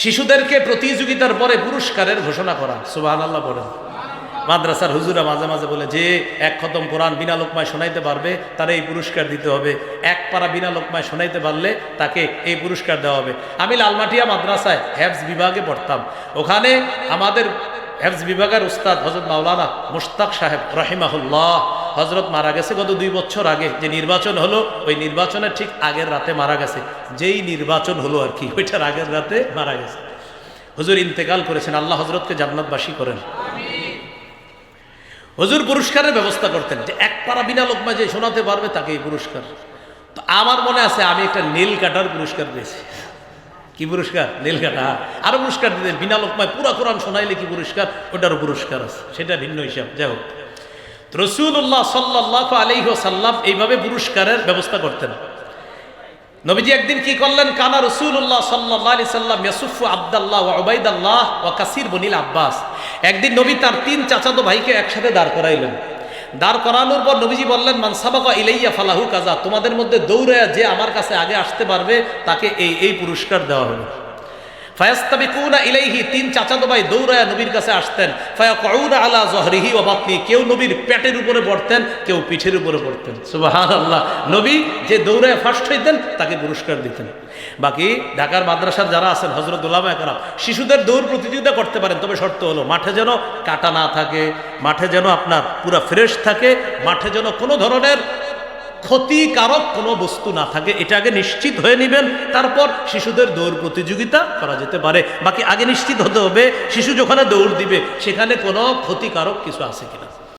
শিশুদেরকে প্রতিযোগিতার পরে পুরস্কারের ঘোষণা করা। সুবাহ আল্লাহ বলেন। মাদ্রাসার হুজুরা মাঝে মাঝে বলে, যে এক খতম কোরআন বিনা লোকমায় শোনাইতে পারবে, তার এই পুরস্কার দিতে হবে। এক পারা বিনা লোকমায় শোনাইতে পারলে তাকে এই পুরস্কার দেওয়া হবে। আমি লালমাটিয়া মাদ্রাসায় হ্যাবস বিভাগে পড়তাম। ওখানে আমাদের হ্যাবস বিভাগের উস্তাদ হজরত মাওলানা মুশতাক সাহেব রহিমাহুল্লাহ হজরত মারা গেছে গত দুই বছর আগে। যে নির্বাচন হলো, ওই নির্বাচনের ঠিক আগের রাতে মারা গেছে। যেই নির্বাচন হলো আর কি, ওইটার আগের রাতে মারা গেছে। হুজুর ইন্তেকাল করেছেন, আল্লাহ হজরতকে জান্নাতবাসী করেন। হুজুর পুরস্কারের ব্যবস্থা করতেন, যে এক পারা বিনা লোকমা যে শোনাতে পারবে তাকে এই পুরস্কার। তো আমার মনে আছে, আমি একটা নীল কাটার পুরস্কার পেয়েছি। কি পুরস্কার? নীল কাটা আরও পুরস্কার দিতেন, বিনা লোকমায় পুরা কোরআন শোনাইলে কি পুরস্কার? ওটারও পুরস্কার আছে, সেটা ভিন্ন হিসাব, যাই হোক। রসুল্লাহ সাল্লাহ আলহি সাল্লাম এইভাবে পুরস্কারের ব্যবস্থা করতেন। নবীজি একদিন কি করলেন? কানা রসুল্লাহ সাল্লাহ আলি আবদাল্লাহ ও ওবাইদাল্লাহ ও কাসির বনিল আব্বাস। একদিন নবী তার তিন চাচাতো ভাইকে একসাথে দাঁড় করাইলেন। দাঁড় করানোর পর নবীজি বললেন মানসাবাকা ইলাইয়া ফালাহু কাজা তোমাদের মধ্যে দৌড়ায়া যে আমার কাছে আগে আসতে পারবে, তাকে এই এই পুরস্কার দেওয়া হলো। ফায়াস্তাবিকুনা ইলাইহি, তিন চাচাতো ভাই দৌড়ায়া নবীর কাছে আসতেন। ফায়াকুনা আলা জহরিহি ওয়া বাতনি, কেউ নবীর পেটের উপরে পড়তেন, কেউ পিঠের উপরে পড়তেন। সুবহানাল্লাহ। নবী যে দৌড়ায় ফার্স্ট হইতেন, তাকে পুরস্কার দিতেন। বাকি ঢাকার মাদ্রাসার যারা আছেন হজরত উল্লামা একরাম, শিশুদের দৌড় প্রতিযোগিতা করতে পারেন, তবে শর্ত হলো মাঠে যেন কাটা না থাকে, মাঠে যেন আপনার পুরা ফ্রেশ থাকে, মাঠে যেন কোনো ধরনের ক্ষতিকারক কোনো বস্তু না থাকে, এটা আগে নিশ্চিত হয়ে নেবেন, তারপর শিশুদের দৌড় প্রতিযোগিতা করা যেতে পারে। বাকি আগে নিশ্চিত হতে হবে, শিশু যখন দৌড় দিবে, সেখানে কোনো ক্ষতিকারক কিছু আছে কিনা।